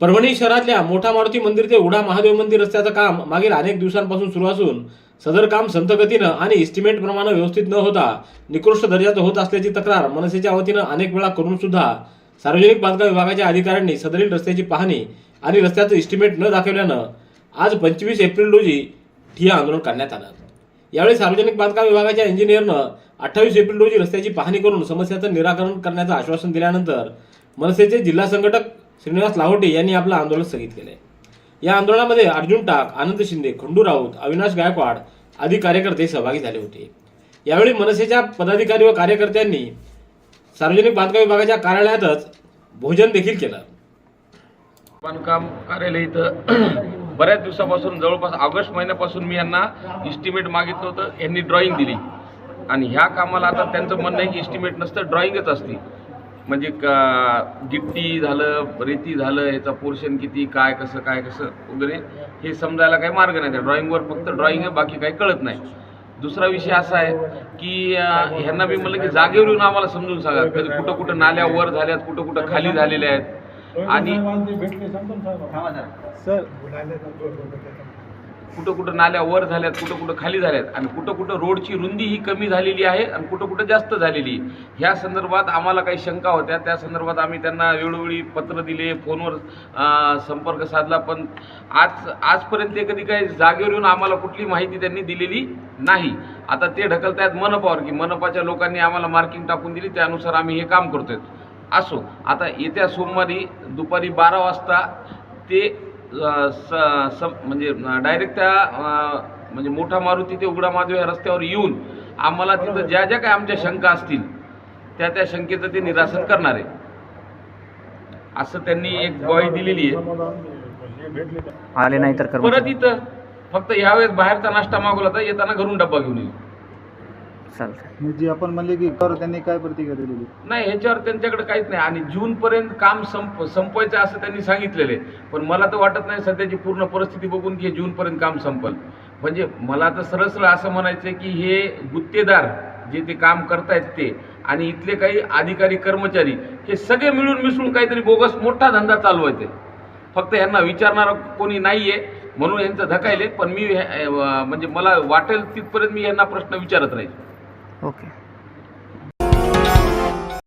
परभणी शहरातल्या मोठा मारुती मंदिर ते उडा महादेव मंदिर रस्त्याचं काम मागील अनेक दिवसांपासून सुरू असून सदर काम संथ गतीनं आणि इस्टिमेट प्रमाणे व्यवस्थित न होता निकृष्ट दर्जाचं होत असल्याची तक्रार मनसेच्या वतीनं अनेक वेळा करून सुद्धा सार्वजनिक बांधकाम विभागाच्या अधिकाऱ्यांनी सदरील रस्त्याची पाहणी आणि रस्त्याचं इस्टिमेट न दाखवल्यानं आज पंचवीस एप्रिल रोजी ठिया आंदोलन करण्यात आलं. यावेळी सार्वजनिक बांधकाम विभागाच्या इंजिनियरनं अठ्ठावीस एप्रिल रोजी रस्त्याची पाहणी करून समस्याचं निराकरण करण्याचं आश्वासन दिल्यानंतर मनसेचे जिल्हा संघटक श्रीनिवास लाहोटे यांनी आपलं आंदोलन स्थगित केले या आंदोलनामध्ये अर्जुन टाक आनंद शिंदे खंडू राऊत अविनाश गायकवाड आदी कार्यकर्ते सहभागी झाले होते. यावेळी मनसेच्या पदाधिकारी व कार्यकर्त्यांनी सार्वजनिक बांधकाम विभागाच्या कार्यालयातच भोजन देखील केलं. बांधकाम कार्यालय इथं बऱ्याच दिवसापासून जवळपास ऑगस्ट महिन्यापासून मी यांना इस्टिमेट मागितलं होतं. यांनी ड्रॉइंग दिली. आणि ह्या कामाला आता त्यांचं म्हणणं आहे की इस्टिमेट नसतं ड्रॉइंगच असते म्हणजे का गिट्टी झालं रेती झालं ह्याचा पोर्शन किती काय कसं काय कसं वगैरे हे समजायला काही मार्ग नाही त्या ड्रॉइंगवर फक्त ड्रॉइंग आहे बाकी काही कळत नाही. दुसरा विषय असा आहे की ह्यांना मी म्हणलं की जागेवर येऊन आम्हाला समजून सांगा. कधी कुठं कुठं नाल्या वर झाल्यात कुठं कुठं खाली झालेल्या आहेत. आणि कुठं कुठं नाल्या वर झाल्यात कुठं कुठं खाली झाल्यात. आणि कुठं कुठं रोडची रुंदी ही कमी झालेली आहे आणि कुठं कुठं जास्त झालेली. आहे. ह्या संदर्भात आम्हाला काही शंका होत्या. त्या संदर्भात आम्ही त्यांना वेळोवेळी पत्र दिले फोनवर संपर्क साधला. पण आज आजपर्यंत ते कधी काही जागेवर येऊन आम्हाला कुठली माहिती त्यांनी दिलेली नाही. आता ते ढकलतायत मनपावर की मनपाच्या लोकांनी आम्हाला मार्किंग टाकून दिली. त्यानुसार आम्ही हे काम करतोय असो. आता येत्या सोमवारी दुपारी बारा वाजता ते स म्हणजे डायरेक्ट त्या म्हणजे मोठा मारुती ते उघडा महादेव या रस्त्यावर येऊन आम्हाला तिथं ज्या ज्या काही आमच्या शंका असतील त्या त्या शंकेचं ते निरासन करणार आहे. असं त्यांनी एक ग्वाही दिलेली आहे. आले नाही तर परत इथं फक्त यावेळेस बाहेरचा नाश्ता मागवला तर येताना घरून डब्बा घेऊन येईल. चालतंय जी आपण म्हणले की कर त्यांनी काय प्रतिक्रिया दिलेली नाही ह्याच्यावर त्यांच्याकडे काहीच नाही. आणि जूनपर्यंत काम संप संपवायचं असं त्यांनी सांगितलेलं आहे. पण मला तर वाटत नाही सध्याची पूर्ण परिस्थिती बघून की हे जूनपर्यंत काम संपल. म्हणजे मला तर सरळ सरळ असं म्हणायचं आहे की हे गुत्तेदार जे ते काम करतायत ते आणि इथले काही अधिकारी कर्मचारी हे सगळे मिळून मिसळून काहीतरी बोगस मोठा धंदा चालवायचे फक्त यांना विचारणारं कोणी नाही आहे म्हणून यांचं धकायले पण मी हे- अं, म्हणजे मला वाटेल तिथपर्यंत मी यांना प्रश्न विचारत राहील. okay.